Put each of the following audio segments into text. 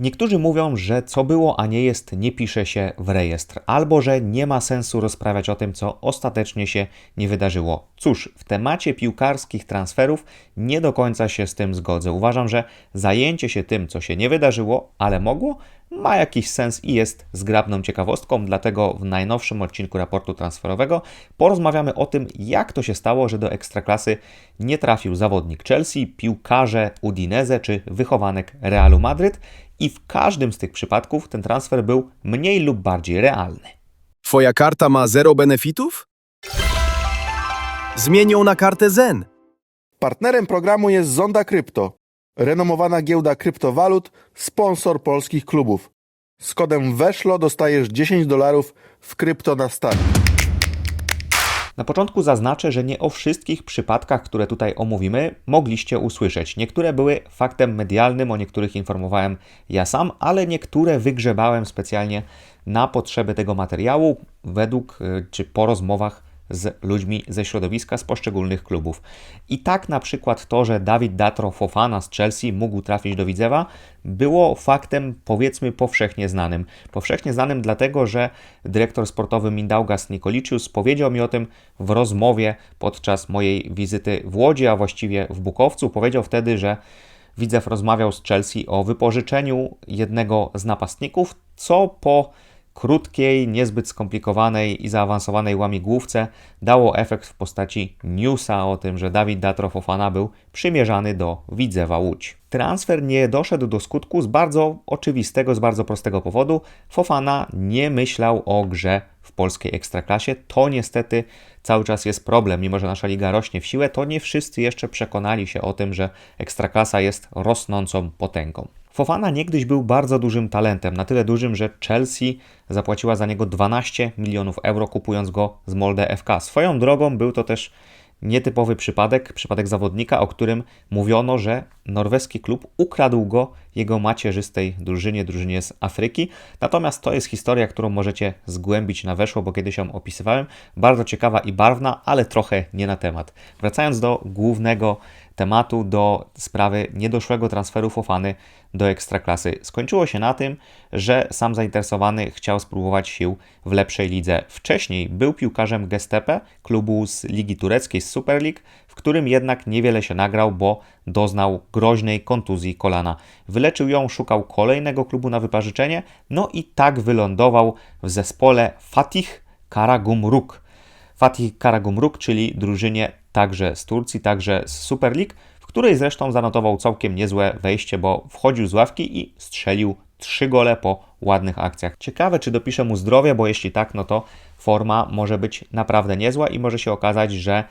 Niektórzy mówią, że co było, a nie jest, nie pisze się w rejestr, albo że nie ma sensu rozprawiać o tym, co ostatecznie się nie wydarzyło. Cóż, w temacie piłkarskich transferów nie do końca się z tym zgodzę. Uważam, że zajęcie się tym, co się nie wydarzyło, ale mogło, ma jakiś sens i jest zgrabną ciekawostką, dlatego w najnowszym odcinku raportu transferowego porozmawiamy o tym, jak to się stało, że do ekstraklasy nie trafił zawodnik Chelsea, piłkarze Udinese czy wychowanek Realu Madryt i w każdym z tych przypadków ten transfer był mniej lub bardziej realny. Twoja karta ma zero benefitów? Zmień ją na kartę Zen. Partnerem programu jest Zonda Krypto, renomowana giełda kryptowalut, sponsor polskich klubów. Z kodem WESZLO dostajesz 10 dolarów w krypto na start. Na początku zaznaczę, że nie o wszystkich przypadkach, które tutaj omówimy, mogliście usłyszeć. Niektóre były faktem medialnym, o niektórych informowałem ja sam, ale niektóre wygrzebałem specjalnie na potrzeby tego materiału, według y, czy po rozmowach z ludźmi ze środowiska z poszczególnych klubów. I tak na przykład to, że Dawid Datro Fofana z Chelsea mógł trafić do Widzewa, było faktem powiedzmy powszechnie znanym. Powszechnie znanym dlatego, że dyrektor sportowy Mindaugas Nikolicius powiedział mi o tym w rozmowie podczas mojej wizyty w Łodzi, a właściwie w Bukowcu. Powiedział wtedy, że Widzew rozmawiał z Chelsea o wypożyczeniu jednego z napastników, co po krótkiej, niezbyt skomplikowanej i zaawansowanej łamigłówce dało efekt w postaci newsa o tym, że Dawid Datro Fofana był przymierzany do Widzewa Łódź. Transfer nie doszedł do skutku z bardzo oczywistego, z bardzo prostego powodu. Fofana nie myślał o grze w polskiej ekstraklasie. To niestety cały czas jest problem. Mimo, że nasza liga rośnie w siłę, to nie wszyscy jeszcze przekonali się o tym, że ekstraklasa jest rosnącą potęgą. Fofana niegdyś był bardzo dużym talentem, na tyle dużym, że Chelsea zapłaciła za niego 12 milionów euro, kupując go z Molde FK. Swoją drogą był to też nietypowy przypadek, przypadek zawodnika, o którym mówiono, że norweski klub ukradł go jego macierzystej drużynie, drużynie z Afryki. Natomiast to jest historia, którą możecie zgłębić na weszło, bo kiedyś ją opisywałem. Bardzo ciekawa i barwna, ale trochę nie na temat. Wracając do głównego tematu, do sprawy niedoszłego transferu Fofany do Ekstraklasy. Skończyło się na tym, że sam zainteresowany chciał spróbować sił w lepszej lidze. Wcześniej był piłkarzem Gestepe, klubu z Ligi Tureckiej, z Super League, w którym jednak niewiele się nagrał, bo doznał groźnej kontuzji kolana. Wyleczył ją, szukał kolejnego klubu na wyparzyczenie, no i tak wylądował w zespole Fatih Karagumruk. Fatih Karagumruk, czyli drużynie także z Turcji, także z Super League, w której zresztą zanotował całkiem niezłe wejście, bo wchodził z ławki i strzelił trzy gole po ładnych akcjach. Ciekawe, czy dopisze mu zdrowie, bo jeśli tak, no to forma może być naprawdę niezła i może się okazać, że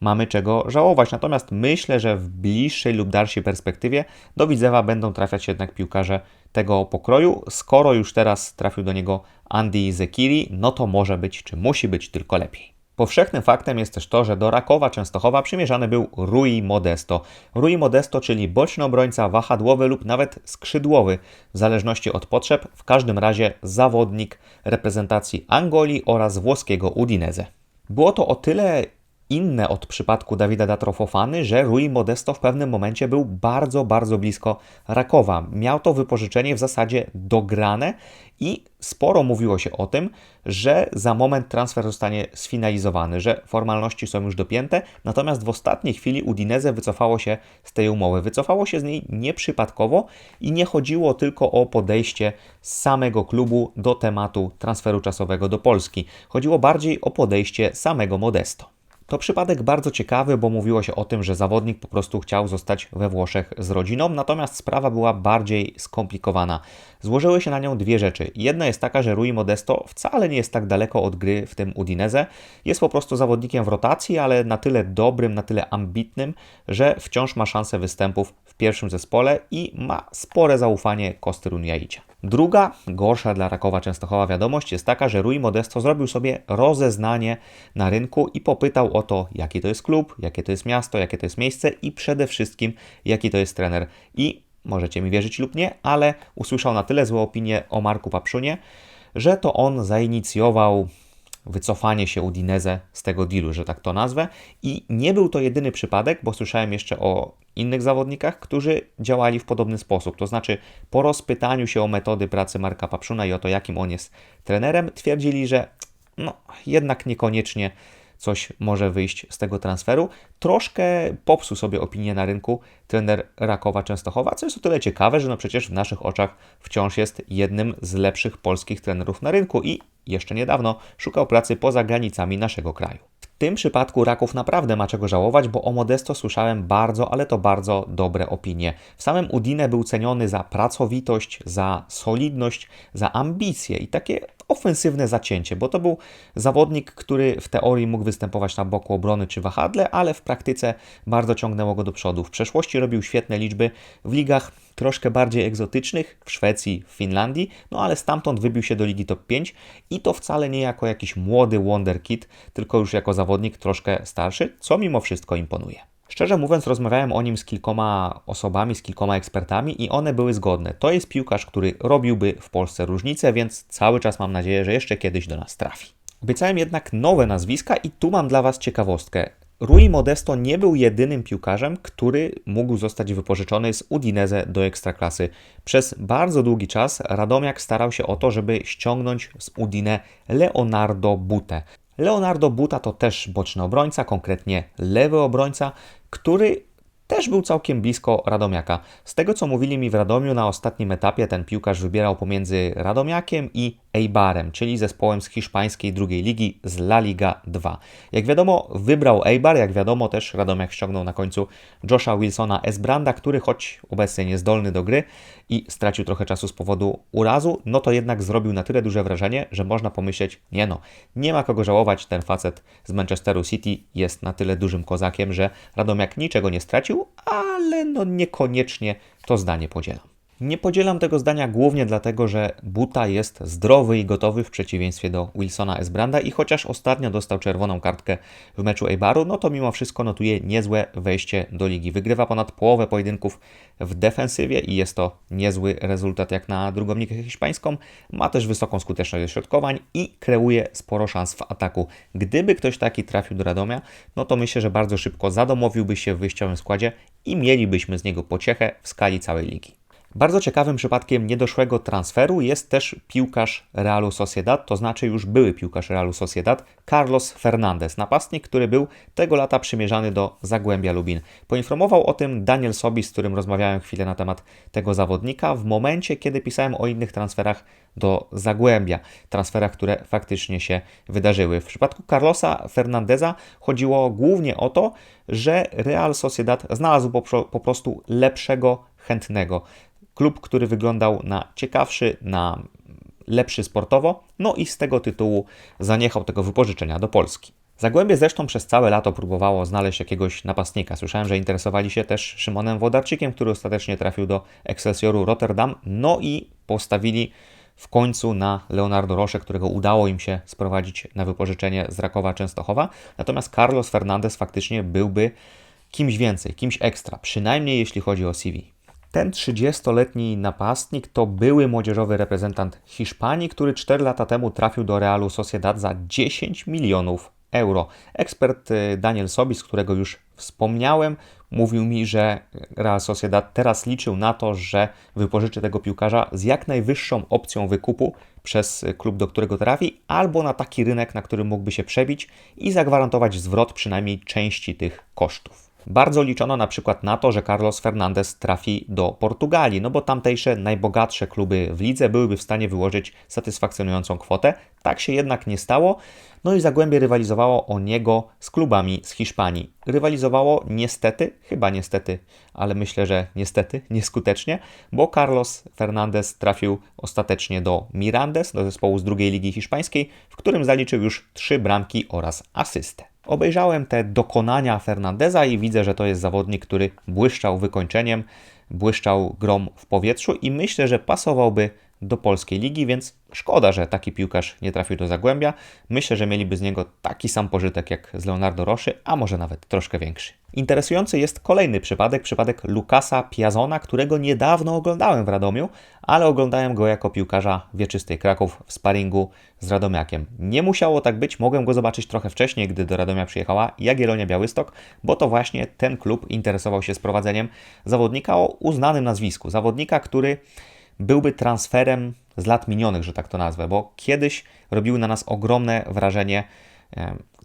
mamy czego żałować. Natomiast myślę, że w bliższej lub dalszej perspektywie do Widzewa będą trafiać jednak piłkarze tego pokroju. Skoro już teraz trafił do niego Andy Zekiri, no to może być, czy musi być tylko lepiej. Powszechnym faktem jest też to, że do Rakowa Częstochowa przymierzany był Rui Modesto. Rui Modesto, czyli boczny obrońca, wahadłowy lub nawet skrzydłowy, w zależności od potrzeb, w każdym razie zawodnik reprezentacji Angolii oraz włoskiego Udinese. Było to o tyle inne od przypadku Dawida Datrofofany, że Rui Modesto w pewnym momencie był bardzo, bardzo blisko Rakowa. Miał to wypożyczenie w zasadzie dograne i sporo mówiło się o tym, że za moment transfer zostanie sfinalizowany, że formalności są już dopięte, natomiast w ostatniej chwili Udinese wycofało się z tej umowy. Wycofało się z niej nieprzypadkowo i nie chodziło tylko o podejście samego klubu do tematu transferu czasowego do Polski. Chodziło bardziej o podejście samego Modesto. To przypadek bardzo ciekawy, bo mówiło się o tym, że zawodnik po prostu chciał zostać we Włoszech z rodziną, natomiast sprawa była bardziej skomplikowana. Złożyły się na nią dwie rzeczy. Jedna jest taka, że Rui Modesto wcale nie jest tak daleko od gry w tym Udinese. Jest po prostu zawodnikiem w rotacji, ale na tyle dobrym, na tyle ambitnym, że wciąż ma szansę występów w pierwszym zespole i ma spore zaufanie Kosty Runjaicia. Druga, gorsza dla Rakowa Częstochowa wiadomość jest taka, że Rui Modesto zrobił sobie rozeznanie na rynku i popytał o to, jaki to jest klub, jakie to jest miasto, jakie to jest miejsce i przede wszystkim, jaki to jest trener. I możecie mi wierzyć lub nie, ale usłyszał na tyle złe opinie o Marku Papszunie, że to on zainicjował wycofanie się Udinese z tego dealu, że tak to nazwę. I nie był to jedyny przypadek, bo słyszałem jeszcze o innych zawodnikach, którzy działali w podobny sposób. To znaczy, po rozpytaniu się o metody pracy Marka Papszuna i o to, jakim on jest trenerem, twierdzili, że no, jednak niekoniecznie coś może wyjść z tego transferu. Troszkę popsuł sobie opinię na rynku trener Rakowa Częstochowa, co jest o tyle ciekawe, że no przecież w naszych oczach wciąż jest jednym z lepszych polskich trenerów na rynku i jeszcze niedawno szukał pracy poza granicami naszego kraju. Tym przypadku Raków naprawdę ma czego żałować, bo o Modesto słyszałem bardzo, ale to bardzo dobre opinie. W samym Udine był ceniony za pracowitość, za solidność, za ambicje i takie ofensywne zacięcie, bo to był zawodnik, który w teorii mógł występować na boku obrony czy wahadle, ale w praktyce bardzo ciągnęło go do przodu. W przeszłości robił świetne liczby w ligach troszkę bardziej egzotycznych, w Szwecji, w Finlandii, no ale stamtąd wybił się do ligi top 5 i to wcale nie jako jakiś młody wonderkid, tylko już jako zawodnik troszkę starszy, co mimo wszystko imponuje. Szczerze mówiąc, rozmawiałem o nim z kilkoma osobami, z kilkoma ekspertami i one były zgodne. To jest piłkarz, który robiłby w Polsce różnicę, więc cały czas mam nadzieję, że jeszcze kiedyś do nas trafi. Obiecałem jednak nowe nazwiska i tu mam dla Was ciekawostkę. Rui Modesto nie był jedynym piłkarzem, który mógł zostać wypożyczony z Udinese do Ekstraklasy. Przez bardzo długi czas Radomiak starał się o to, żeby ściągnąć z Udine Leonardo Butę. Leonardo Buta to też boczny obrońca, konkretnie lewy obrońca, który też był całkiem blisko Radomiaka. Z tego co mówili mi w Radomiu na ostatnim etapie, ten piłkarz wybierał pomiędzy Radomiakiem i Eibarem, czyli zespołem z hiszpańskiej drugiej ligi z La Liga 2. Jak wiadomo, wybrał Eibar, jak wiadomo też Radomiak ściągnął na końcu Josha Wilsona Esbranda, który choć obecnie niezdolny do gry i stracił trochę czasu z powodu urazu, no to jednak zrobił na tyle duże wrażenie, że można pomyśleć, nie no, nie ma kogo żałować, ten facet z Manchesteru City jest na tyle dużym kozakiem, że Radomiak niczego nie stracił, ale no niekoniecznie to zdanie podzielam. Nie podzielam tego zdania głównie dlatego, że Buta jest zdrowy i gotowy w przeciwieństwie do Wilsona Esbranda i chociaż ostatnio dostał czerwoną kartkę w meczu Eibaru, no to mimo wszystko notuje niezłe wejście do ligi. Wygrywa ponad połowę pojedynków w defensywie i jest to niezły rezultat jak na drugą ligę hiszpańską. Ma też wysoką skuteczność dośrodkowań i kreuje sporo szans w ataku. Gdyby ktoś taki trafił do Radomia, no to myślę, że bardzo szybko zadomowiłby się w wyjściowym składzie i mielibyśmy z niego pociechę w skali całej ligi. Bardzo ciekawym przypadkiem niedoszłego transferu jest też piłkarz Realu Sociedad, to znaczy już były piłkarz Realu Sociedad, Carlos Fernandez, napastnik, który był tego lata przymierzany do Zagłębia Lubin. Poinformował o tym Daniel Sobis, z którym rozmawiałem chwilę na temat tego zawodnika, w momencie, kiedy pisałem o innych transferach do Zagłębia, transferach, które faktycznie się wydarzyły. W przypadku Carlosa Fernandeza chodziło głównie o to, że Real Sociedad znalazł po, po prostu lepszego, chętnego klub, który wyglądał na ciekawszy, na lepszy sportowo, no i z tego tytułu zaniechał tego wypożyczenia do Polski. Zagłębie zresztą przez całe lato próbowało znaleźć jakiegoś napastnika. Słyszałem, że interesowali się też Szymonem Wodarczykiem, który ostatecznie trafił do Excelsioru Rotterdam, no i postawili w końcu na Leonardo Rosze, którego udało im się sprowadzić na wypożyczenie z Rakowa Częstochowa. Natomiast Carlos Fernandez faktycznie byłby kimś więcej, kimś ekstra, przynajmniej jeśli chodzi o CV. Ten 30-letni napastnik to były młodzieżowy reprezentant Hiszpanii, który 4 lata temu trafił do Realu Sociedad za 10 milionów euro. Ekspert y, Daniel Sobis, którego już wspomniałem, mówił mi, że Real Sociedad teraz liczył na to, że wypożyczy tego piłkarza z jak najwyższą opcją wykupu przez klub, do którego trafi, albo na taki rynek, na którym mógłby się przebić i zagwarantować zwrot przynajmniej części tych kosztów. Bardzo liczono na przykład na to, że Carlos Fernandez trafi do Portugalii, no bo tamtejsze najbogatsze kluby w lidze byłyby w stanie wyłożyć satysfakcjonującą kwotę. Tak się jednak nie stało. No i Zagłębie rywalizowało o niego z klubami z Hiszpanii. Rywalizowało niestety, chyba niestety, ale myślę, że niestety, nieskutecznie, bo Carlos Fernandez trafił ostatecznie do Mirandes, do zespołu z drugiej ligi hiszpańskiej, w którym zaliczył już trzy bramki oraz asystę. Obejrzałem te dokonania Fernandeza i widzę, że to jest zawodnik, który błyszczał wykończeniem, błyszczał grom w powietrzu i myślę, że pasowałby do polskiej ligi, więc Szkoda, że taki piłkarz nie trafił do Zagłębia. Myślę, że mieliby z niego taki sam pożytek jak z Leonardo Roszy, a może nawet troszkę większy. Interesujący jest kolejny przypadek, przypadek Lukasa Piazona, którego niedawno oglądałem w Radomiu, ale oglądałem go jako piłkarza wieczystej Kraków w sparingu z Radomiakiem. Nie musiało tak być, mogłem go zobaczyć trochę wcześniej, gdy do Radomia przyjechała Jagiellonia Białystok, bo to właśnie ten klub interesował się sprowadzeniem zawodnika o uznanym nazwisku. Zawodnika, który byłby transferem z lat minionych, że tak to nazwę, bo kiedyś robiły na nas ogromne wrażenie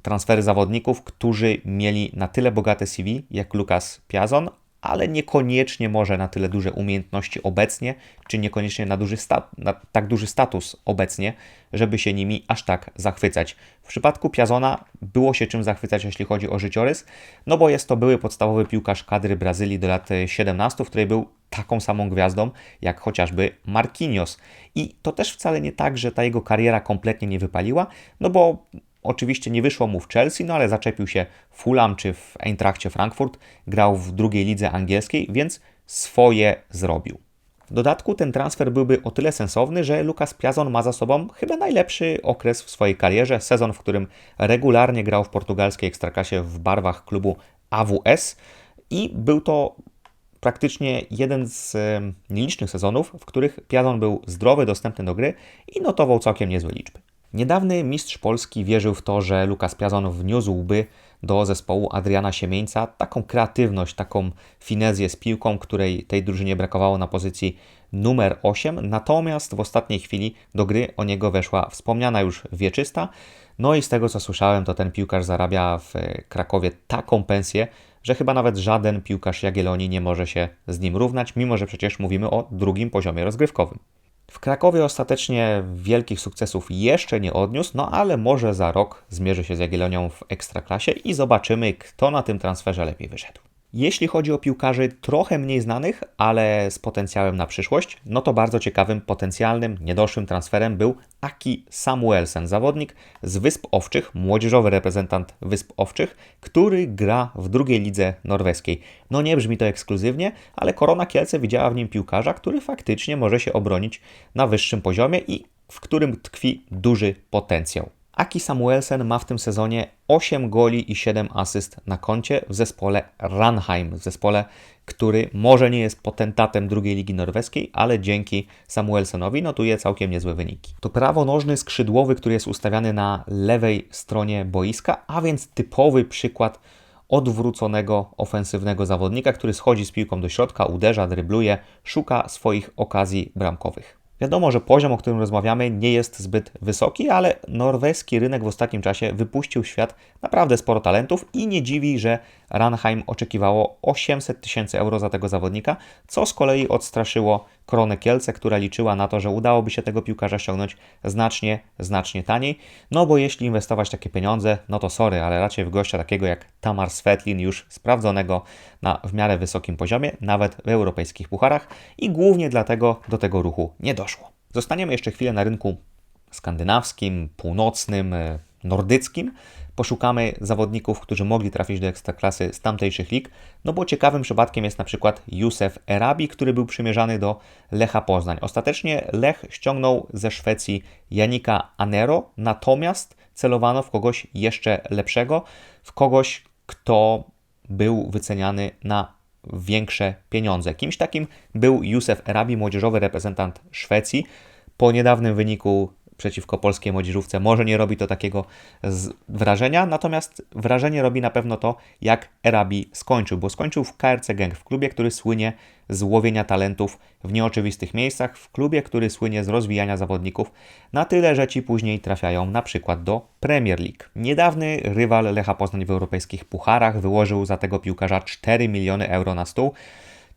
transfery zawodników, którzy mieli na tyle bogate CV jak Lukas Piazon, ale niekoniecznie może na tyle duże umiejętności obecnie, czy niekoniecznie na, duży na tak duży status obecnie, żeby się nimi aż tak zachwycać. W przypadku Piazona było się czym zachwycać, jeśli chodzi o życiorys, no bo jest to były podstawowy piłkarz kadry Brazylii do lat 17, w której był taką samą gwiazdą jak chociażby Marquinhos. I to też wcale nie tak, że ta jego kariera kompletnie nie wypaliła, no bo Oczywiście nie wyszło mu w Chelsea, no ale zaczepił się w Fulham czy w Eintrachcie Frankfurt, grał w drugiej lidze angielskiej, więc swoje zrobił. W dodatku ten transfer byłby o tyle sensowny, że Lukas Piazon ma za sobą chyba najlepszy okres w swojej karierze, sezon, w którym regularnie grał w portugalskiej ekstraklasie w barwach klubu AWS i był to praktycznie jeden z nielicznych sezonów, w których Piazon był zdrowy, dostępny do gry i notował całkiem niezłe liczby. Niedawny mistrz Polski wierzył w to, że Lukas Piazon wniósłby do zespołu Adriana Siemieńca taką kreatywność, taką finezję z piłką, której tej drużynie brakowało na pozycji numer 8. Natomiast w ostatniej chwili do gry o niego weszła wspomniana już wieczysta. No i z tego co słyszałem, to ten piłkarz zarabia w Krakowie taką pensję, że chyba nawet żaden piłkarz Jagiellonii nie może się z nim równać, mimo że przecież mówimy o drugim poziomie rozgrywkowym. W Krakowie ostatecznie wielkich sukcesów jeszcze nie odniósł, no ale może za rok zmierzy się z Jagiellonią w Ekstraklasie i zobaczymy, kto na tym transferze lepiej wyszedł. Jeśli chodzi o piłkarzy trochę mniej znanych, ale z potencjałem na przyszłość, no to bardzo ciekawym, potencjalnym, niedoszłym transferem był Aki Samuelsen, zawodnik z Wysp Owczych, młodzieżowy reprezentant Wysp Owczych, który gra w drugiej lidze norweskiej. No nie brzmi to ekskluzywnie, ale Korona Kielce widziała w nim piłkarza, który faktycznie może się obronić na wyższym poziomie i w którym tkwi duży potencjał. Aki Samuelsen ma w tym sezonie 8 goli i 7 asyst na koncie w zespole Ranheim, w zespole, który może nie jest potentatem drugiej ligi norweskiej, ale dzięki Samuelsenowi notuje całkiem niezłe wyniki. To prawonożny skrzydłowy, który jest ustawiany na lewej stronie boiska, a więc typowy przykład odwróconego ofensywnego zawodnika, który schodzi z piłką do środka, uderza, drybluje, szuka swoich okazji bramkowych. Wiadomo, że poziom, o którym rozmawiamy, nie jest zbyt wysoki, ale norweski rynek w ostatnim czasie wypuścił w świat naprawdę sporo talentów i nie dziwi, że Ranheim oczekiwało 800 tysięcy euro za tego zawodnika, co z kolei odstraszyło Koronę Kielce, która liczyła na to, że udałoby się tego piłkarza ściągnąć znacznie, znacznie taniej. No bo jeśli inwestować takie pieniądze, no to sorry, ale raczej w gościa takiego jak Tamar Svetlin, już sprawdzonego na w miarę wysokim poziomie, nawet w europejskich pucharach i głównie dlatego do tego ruchu nie doszło. Zostaniemy jeszcze chwilę na rynku skandynawskim, północnym, nordyckim. Poszukamy zawodników, którzy mogli trafić do ekstraklasy z tamtejszych lig, no bo ciekawym przypadkiem jest na przykład Józef Erabi, który był przymierzany do Lecha Poznań. Ostatecznie Lech ściągnął ze Szwecji Janika Anero, natomiast celowano w kogoś jeszcze lepszego, w kogoś, kto był wyceniany na większe pieniądze. Kimś takim był Józef Erabi, młodzieżowy reprezentant Szwecji. Po niedawnym wyniku przeciwko polskiej młodzieżówce może nie robi to takiego wrażenia, natomiast wrażenie robi na pewno to, jak Erabi skończył, bo skończył w KRC Gang, w klubie, który słynie z łowienia talentów w nieoczywistych miejscach, w klubie, który słynie z rozwijania zawodników na tyle, że ci później trafiają na przykład do Premier League. Niedawny rywal Lecha Poznań w europejskich pucharach wyłożył za tego piłkarza 4 miliony euro na stół,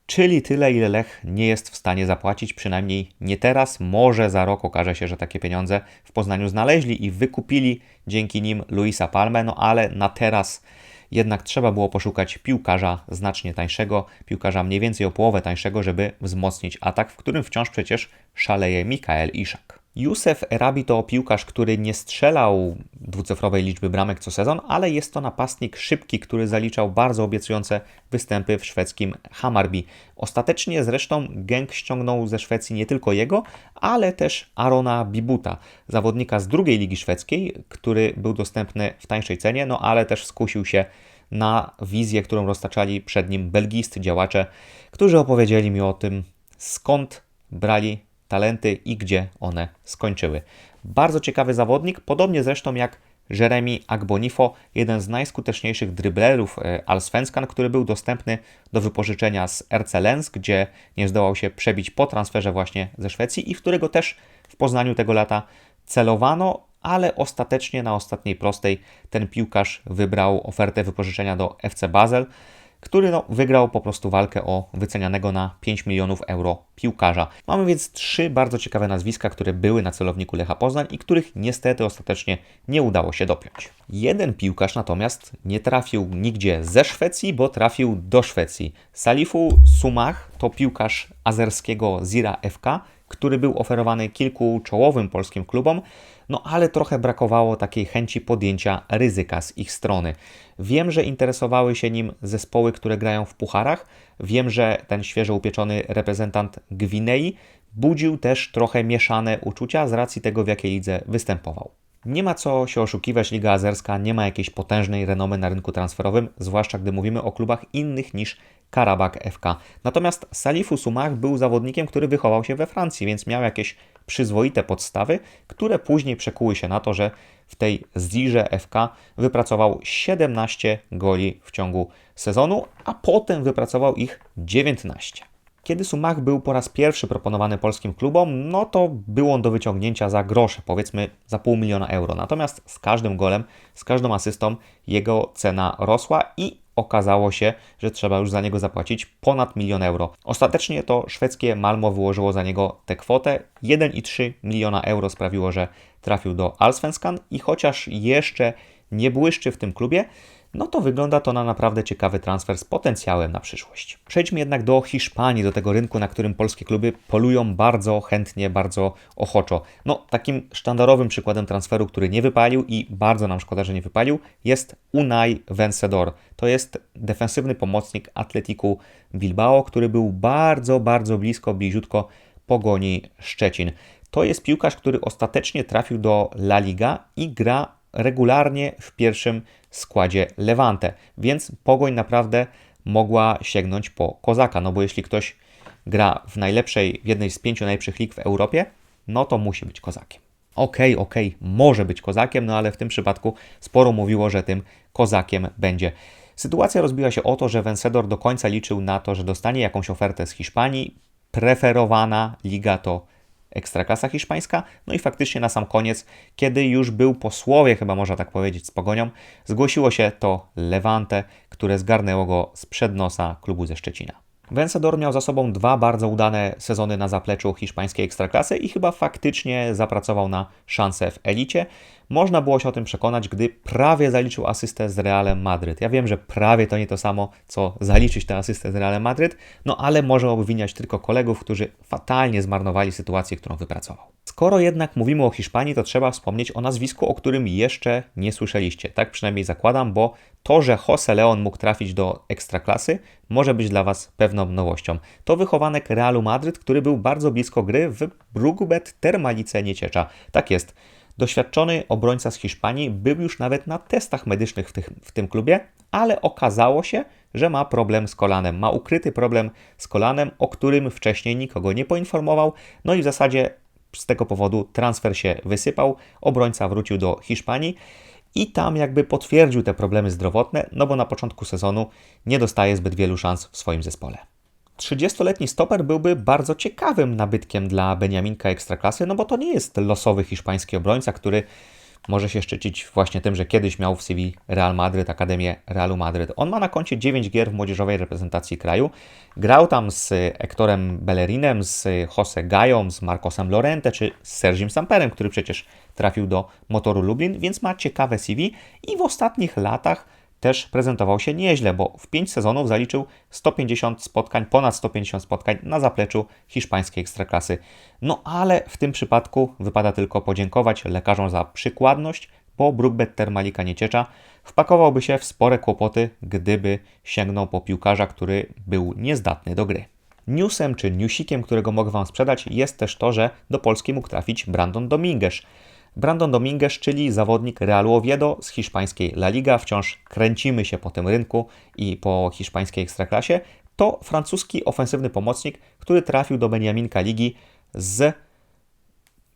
czyli tyle, ile Lech nie jest w stanie zapłacić, przynajmniej nie teraz. Może za rok okaże się, że takie pieniądze w Poznaniu znaleźli i wykupili dzięki nim Luisa Palmę, no ale na teraz jednak trzeba było poszukać piłkarza znacznie tańszego, piłkarza mniej więcej o połowę tańszego, żeby wzmocnić atak, w którym wciąż przecież szaleje Mikael Iszak. Józef Erabi to piłkarz, który nie strzelał dwucyfrowej liczby bramek co sezon, ale jest to napastnik szybki, który zaliczał bardzo obiecujące występy w szwedzkim Hammarby. Ostatecznie zresztą Genk ściągnął ze Szwecji nie tylko jego, ale też Arona Bibuta, zawodnika z drugiej ligi szwedzkiej, który był dostępny w tańszej cenie, no ale też skusił się na wizję, którą roztaczali przed nim belgijscy działacze, którzy opowiedzieli mi o tym, skąd brali talenty i gdzie one skończyły. Bardzo ciekawy zawodnik, podobnie zresztą jak Jeremy Agbonifo, jeden z najskuteczniejszych driblerów e, Allsvenskan, który był dostępny do wypożyczenia z RC Lens, gdzie nie zdołał się przebić po transferze właśnie ze Szwecji i w którego też w Poznaniu tego lata celowano, ale ostatecznie na ostatniej prostej ten piłkarz wybrał ofertę wypożyczenia do FC Basel, który no, wygrał po prostu walkę o wycenianego na 5 milionów euro piłkarza. Mamy więc trzy bardzo ciekawe nazwiska, które były na celowniku Lecha Poznań i których niestety ostatecznie nie udało się dopiąć. Jeden piłkarz natomiast nie trafił nigdzie ze Szwecji, bo trafił do Szwecji. Salifu Sumach to piłkarz azerskiego Zira FK, który był oferowany kilku czołowym polskim klubom, no ale trochę brakowało takiej chęci podjęcia ryzyka z ich strony. Wiem, że interesowały się nim zespoły, które grają w pucharach. Wiem, że ten świeżo upieczony reprezentant Gwinei budził też trochę mieszane uczucia z racji tego, w jakiej lidze występował. Nie ma co się oszukiwać, Liga Azerska nie ma jakiejś potężnej renomy na rynku transferowym, zwłaszcza gdy mówimy o klubach innych niż Karabak FK. Natomiast Salifu Sumach był zawodnikiem, który wychował się we Francji, więc miał jakieś przyzwoite podstawy, które później przekuły się na to, że w tej Zirze FK wypracował 17 goli w ciągu sezonu, a potem wypracował ich 19. Kiedy Sumach był po raz pierwszy proponowany polskim klubom, no to był on do wyciągnięcia za grosze, powiedzmy za pół miliona euro. Natomiast z każdym golem, z każdą asystą jego cena rosła i okazało się, że trzeba już za niego zapłacić ponad milion euro. Ostatecznie to szwedzkie Malmo wyłożyło za niego tę kwotę. 1,3 miliona euro sprawiło, że trafił do Allsvenskan i chociaż jeszcze nie błyszczy w tym klubie, no to wygląda to na naprawdę ciekawy transfer z potencjałem na przyszłość. Przejdźmy jednak do Hiszpanii, do tego rynku, na którym polskie kluby polują bardzo chętnie, bardzo ochoczo. No, takim sztandarowym przykładem transferu, który nie wypalił i bardzo nam szkoda, że nie wypalił, jest Unai Vencedor. To jest defensywny pomocnik Atletiku Bilbao, który był bardzo, bardzo blisko, bliziutko pogoni Szczecin. To jest piłkarz, który ostatecznie trafił do La Liga i gra regularnie w pierwszym składzie Levante, więc Pogoń naprawdę mogła sięgnąć po Kozaka, no bo jeśli ktoś gra w najlepszej, w jednej z pięciu najlepszych lig w Europie, no to musi być Kozakiem. Okej, okay, okej, okay, może być Kozakiem, no ale w tym przypadku sporo mówiło, że tym Kozakiem będzie. Sytuacja rozbiła się o to, że Vencedor do końca liczył na to, że dostanie jakąś ofertę z Hiszpanii. Preferowana liga to Ekstraklasa hiszpańska. No i faktycznie na sam koniec, kiedy już był po słowie, chyba można tak powiedzieć, z Pogonią, zgłosiło się to Levante, które zgarnęło go z przednosa klubu ze Szczecina. Vencedor miał za sobą dwa bardzo udane sezony na zapleczu hiszpańskiej ekstraklasy i chyba faktycznie zapracował na szansę w elicie. Można było się o tym przekonać, gdy prawie zaliczył asystę z Realem Madryt. Ja wiem, że prawie to nie to samo, co zaliczyć tę asystę z Realem Madryt, no ale może obwiniać tylko kolegów, którzy fatalnie zmarnowali sytuację, którą wypracował. Skoro jednak mówimy o Hiszpanii, to trzeba wspomnieć o nazwisku, o którym jeszcze nie słyszeliście. Tak przynajmniej zakładam, bo to, że Jose Leon mógł trafić do ekstraklasy, może być dla Was pewną nowością. To wychowanek Realu Madryt, który był bardzo blisko gry w Brugbet Termalice Nieciecza. Tak jest. Doświadczony obrońca z Hiszpanii był już nawet na testach medycznych w, tych, w tym klubie, ale okazało się, że ma problem z kolanem. Ma ukryty problem z kolanem, o którym wcześniej nikogo nie poinformował. No i w zasadzie z tego powodu transfer się wysypał. Obrońca wrócił do Hiszpanii i tam jakby potwierdził te problemy zdrowotne, no bo na początku sezonu nie dostaje zbyt wielu szans w swoim zespole. 30-letni stoper byłby bardzo ciekawym nabytkiem dla Beniaminka Ekstraklasy, no bo to nie jest losowy hiszpański obrońca, który może się szczycić właśnie tym, że kiedyś miał w CV Real Madryt, Akademię Realu Madryt. On ma na koncie 9 gier w młodzieżowej reprezentacji kraju. Grał tam z Hectorem Bellerinem, z Jose Gają, z Marcosem Lorente czy z Sergim Samperem, który przecież trafił do motoru Lublin, więc ma ciekawe CV i w ostatnich latach też prezentował się nieźle, bo w 5 sezonów zaliczył 150 spotkań, ponad 150 spotkań na zapleczu hiszpańskiej ekstraklasy. No ale w tym przypadku wypada tylko podziękować lekarzom za przykładność, bo Brookbetter Malika Nieciecza wpakowałby się w spore kłopoty, gdyby sięgnął po piłkarza, który był niezdatny do gry. Newsem czy newsikiem, którego mogę Wam sprzedać, jest też to, że do Polski mógł trafić Brandon Dominguez. Brandon Dominguez, czyli zawodnik Realu Oviedo z hiszpańskiej La Liga, wciąż kręcimy się po tym rynku i po hiszpańskiej ekstraklasie, to francuski ofensywny pomocnik, który trafił do Beniaminka Ligi z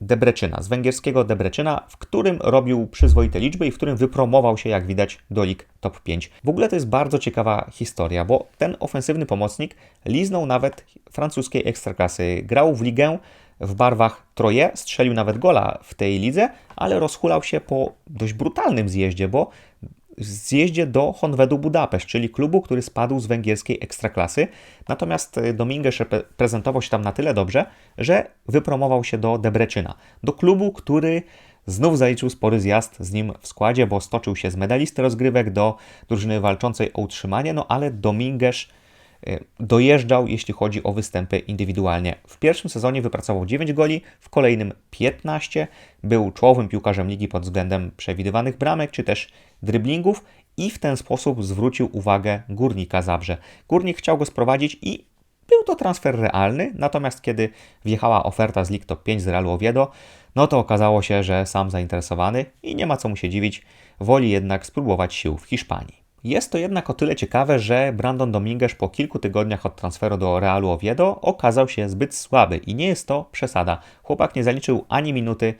Debreczyna, z węgierskiego Debreczyna, w którym robił przyzwoite liczby i w którym wypromował się, jak widać, do lig top 5. W ogóle to jest bardzo ciekawa historia, bo ten ofensywny pomocnik liznął nawet francuskiej ekstraklasy. Grał w ligę w barwach Troje, strzelił nawet gola w tej lidze, ale rozhulał się po dość brutalnym zjeździe, bo zjeździe do Honvedu Budapeszt, czyli klubu, który spadł z węgierskiej ekstraklasy. Natomiast e, Dominguez prezentował się tam na tyle dobrze, że wypromował się do Debreczyna, do klubu, który znów zaliczył spory zjazd z nim w składzie, bo stoczył się z medalisty rozgrywek do drużyny walczącej o utrzymanie, no ale Dominguez dojeżdżał, jeśli chodzi o występy indywidualnie. W pierwszym sezonie wypracował 9 goli, w kolejnym 15. Był czołowym piłkarzem ligi pod względem przewidywanych bramek czy też dryblingów i w ten sposób zwrócił uwagę Górnika Zabrze. Górnik chciał go sprowadzić i był to transfer realny, natomiast kiedy wjechała oferta z Lig Top 5 z Realu Oviedo, no to okazało się, że sam zainteresowany i nie ma co mu się dziwić, woli jednak spróbować sił w Hiszpanii. Jest to jednak o tyle ciekawe, że Brandon Dominguez po kilku tygodniach od transferu do Realu Oviedo okazał się zbyt słaby i nie jest to przesada. Chłopak nie zaliczył ani minuty,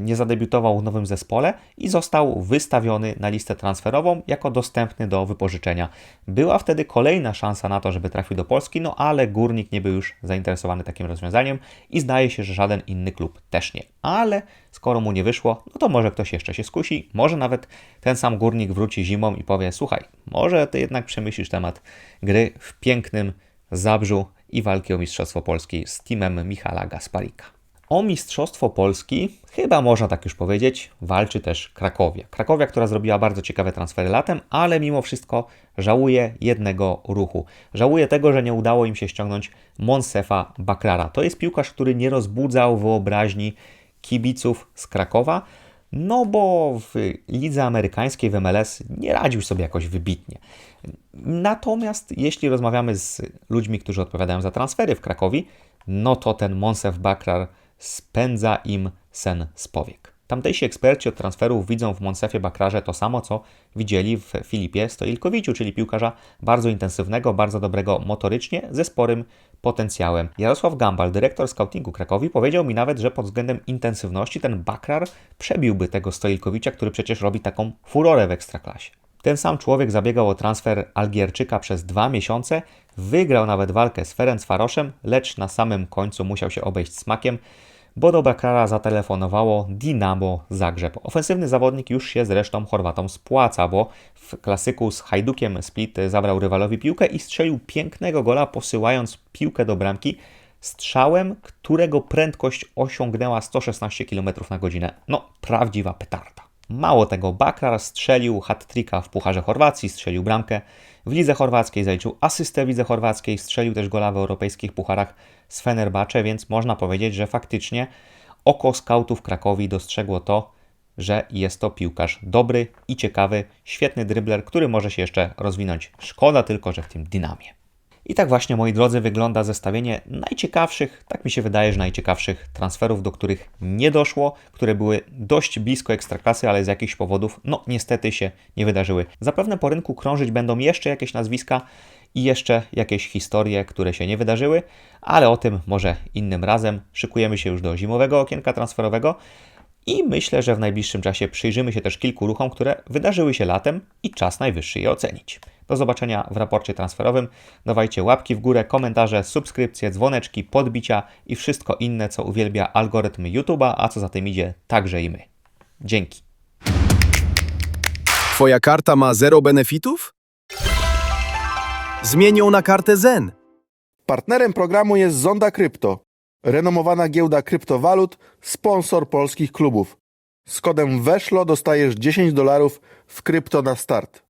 nie zadebiutował w nowym zespole i został wystawiony na listę transferową jako dostępny do wypożyczenia. Była wtedy kolejna szansa na to, żeby trafił do Polski, no ale Górnik nie był już zainteresowany takim rozwiązaniem i zdaje się, że żaden inny klub też nie. Ale skoro mu nie wyszło, no to może ktoś jeszcze się skusi, może nawet ten sam Górnik wróci zimą i powie: Słuchaj, może ty jednak przemyślisz temat gry w pięknym Zabrzu i walki o Mistrzostwo Polski z teamem Michala Gasparika. O Mistrzostwo Polski, chyba można tak już powiedzieć, walczy też Krakowia. Krakowia, która zrobiła bardzo ciekawe transfery latem, ale mimo wszystko żałuje jednego ruchu. Żałuje tego, że nie udało im się ściągnąć Monsefa Bakrara. To jest piłkarz, który nie rozbudzał wyobraźni kibiców z Krakowa, no bo w lidze amerykańskiej w MLS nie radził sobie jakoś wybitnie. Natomiast jeśli rozmawiamy z ludźmi, którzy odpowiadają za transfery w Krakowi, no to ten Monsef Bakrar spędza im sen z powiek. Tamtejsi eksperci od transferów widzą w Monsefie Bakrarze to samo, co widzieli w Filipie Stoilkowiciu, czyli piłkarza bardzo intensywnego, bardzo dobrego motorycznie, ze sporym potencjałem. Jarosław Gambal, dyrektor scoutingu Krakowi, powiedział mi nawet, że pod względem intensywności ten Bakrar przebiłby tego Stoilkowicza, który przecież robi taką furorę w Ekstraklasie. Ten sam człowiek zabiegał o transfer Algierczyka przez dwa miesiące, wygrał nawet walkę z Ferenc Faroszem, lecz na samym końcu musiał się obejść smakiem, bo do Bakrara zatelefonowało Dinamo Zagrzeb. Ofensywny zawodnik już się zresztą Chorwatom spłaca, bo w klasyku z Hajdukiem Split zabrał rywalowi piłkę i strzelił pięknego gola, posyłając piłkę do bramki strzałem, którego prędkość osiągnęła 116 km na godzinę. No, prawdziwa petarda. Mało tego, Bakrar strzelił hat-tricka w Pucharze Chorwacji, strzelił bramkę w lidze chorwackiej, zaliczył asystę w lidze chorwackiej, strzelił też gola w europejskich pucharach z Fenerbahce, więc można powiedzieć, że faktycznie oko skautów Krakowi dostrzegło to, że jest to piłkarz dobry i ciekawy, świetny drybler, który może się jeszcze rozwinąć. Szkoda tylko, że w tym dynamie. I tak właśnie, moi drodzy, wygląda zestawienie najciekawszych, tak mi się wydaje, że najciekawszych transferów, do których nie doszło, które były dość blisko ekstraklasy, ale z jakichś powodów, no niestety się nie wydarzyły. Zapewne po rynku krążyć będą jeszcze jakieś nazwiska i jeszcze jakieś historie, które się nie wydarzyły, ale o tym może innym razem. Szykujemy się już do zimowego okienka transferowego. I myślę, że w najbliższym czasie przyjrzymy się też kilku ruchom, które wydarzyły się latem i czas najwyższy je ocenić. Do zobaczenia w raporcie transferowym. Dawajcie łapki w górę, komentarze, subskrypcje, dzwoneczki, podbicia i wszystko inne, co uwielbia algorytm YouTube'a, a co za tym idzie, także i my. Dzięki. Twoja karta ma zero benefitów? Zmień ją na kartę Zen. Partnerem programu jest Zonda Krypto, renomowana giełda kryptowalut, sponsor polskich klubów. Z kodem WESZLO dostajesz 10 dolarów w krypto na start.